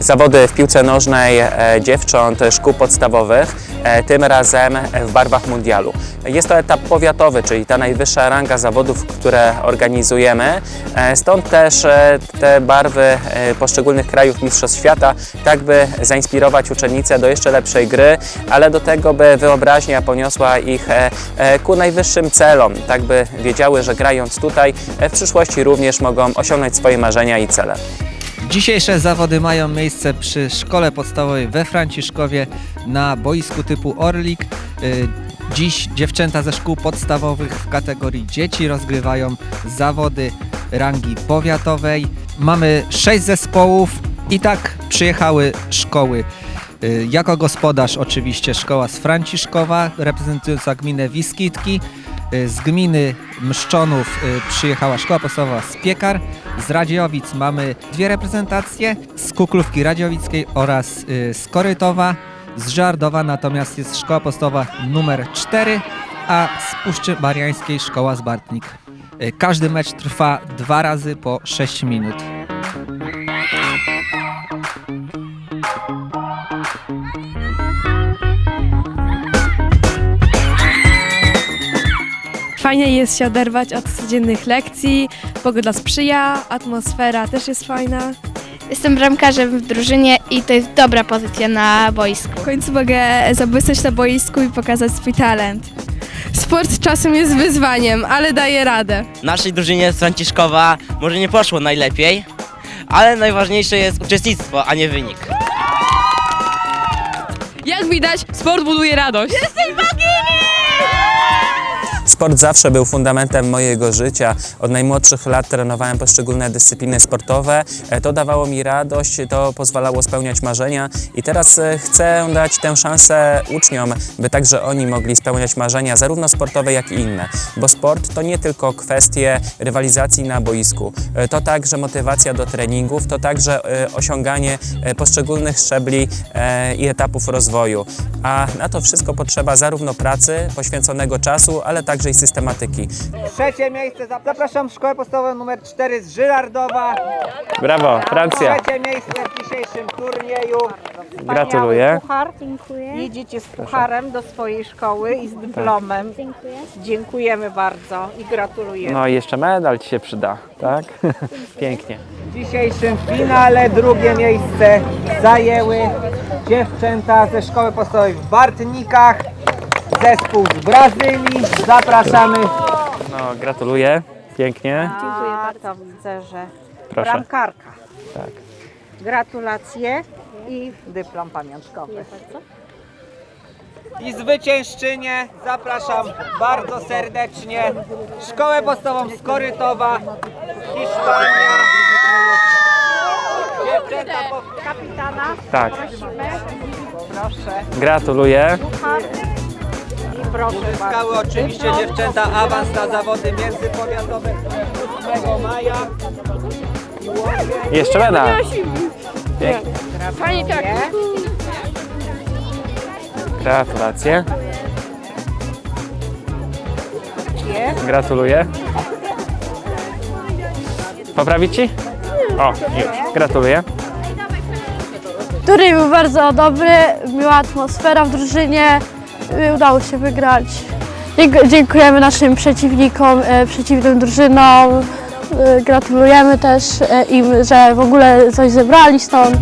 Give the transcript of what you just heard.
zawody w piłce nożnej e, dziewcząt szkół podstawowych, e, tym razem w barwach mundialu. Jest to etap powiatowy, czyli ta najwyższa ranga zawodów, które organizujemy. E, Stąd też te barwy poszczególnych krajów Mistrzostw Świata, tak by zainspirować uczennice do jeszcze lepszej gry, ale do tego, by wyobraźnia poniosła ich ku najwyższym celom, tak by wiedziały, że grając tutaj w przyszłości również mogą osiągnąć swoje marzenia i cele. Dzisiejsze zawody mają miejsce przy szkole podstawowej we Franciszkowie na boisku typu Orlik. Y, Dziś dziewczęta ze szkół podstawowych w kategorii dzieci rozgrywają zawody rangi powiatowej. Mamy sześć zespołów i tak przyjechały szkoły. Y, Jako gospodarz oczywiście szkoła z Franciszkowa reprezentująca gminę Wiskitki. Y, Z gminy Mszczonów y, przyjechała szkoła podstawowa z Piekar. Z Radziowic mamy dwie reprezentacje, z Kuklówki Radziowickiej oraz y, z Korytowa. Z Żardowa natomiast jest szkoła podstawowa numer 4, a z Puszczy Mariańskiej szkoła z Bartnik. Każdy mecz trwa dwa razy po 6 minut. Fajnie jest się oderwać od codziennych lekcji, pogoda sprzyja, atmosfera też jest fajna. Jestem bramkarzem w drużynie i to jest dobra pozycja na boisku. W końcu mogę zabłysnąć na boisku i pokazać swój talent. Sport czasem jest wyzwaniem, ale daje radę. naszej drużynie z Franciszkowa może nie poszło najlepiej, ale najważniejsze jest uczestnictwo, a nie wynik. Jak widać, sport buduje radość. Sport zawsze był fundamentem mojego życia. Od najmłodszych lat trenowałem poszczególne dyscypliny sportowe. E, To dawało mi radość, to pozwalało spełniać marzenia i teraz e, chcę dać tę szansę uczniom, by także oni mogli spełniać marzenia, zarówno sportowe, jak i inne. Bo sport to nie tylko kwestie rywalizacji na boisku, E, to także motywacja do treningów, to także osiąganie poszczególnych szczebli i etapów rozwoju. A na to wszystko potrzeba zarówno pracy, poświęconego czasu, ale także i systematyki. Trzecie miejsce zapraszam szkołę podstawową numer 4 z Żylardowa. Brawo, Francja. Trzecie miejsce w dzisiejszym turnieju. Gratuluję. Puchar. Jedziecie z pucharem do swojej szkoły i z dyplomem. Dziękuję. Dziękujemy bardzo i gratulujemy. No i jeszcze medal Ci się przyda, tak? Pięknie. W dzisiejszym finale drugie miejsce zajęły dziewczęta ze szkoły podstawowej w Bartnikach. Zespół z Brazylii. Zapraszamy. No, gratuluję. Pięknie. Dziękuję bardzo. Widzę, że Proszę. bramkarka. Tak. Gratulacje i dyplom pamiątkowy. I zwyciężczynię zapraszam bardzo serdecznie. Szkołę podstawową z Korytowa, Hiszpania. Dziewczęta po Kapitana, Tak. proszę. Gratuluję. Proszę bardzo. Uzyskały oczywiście dziewczęta awans na zawody międzypowiatowe 8 maja. Jeszcze medal. Pięknie. Fajnie tak. Gratulacje. Gratuluję. Poprawić Ci? O, już. Gratuluję. Turniej był bardzo dobry, miła atmosfera w drużynie, udało się wygrać. Dzięk- Dziękujemy naszym przeciwnikom, e, przeciwnym drużynom. Y, Gratulujemy też im, że w ogóle coś zebrali stąd.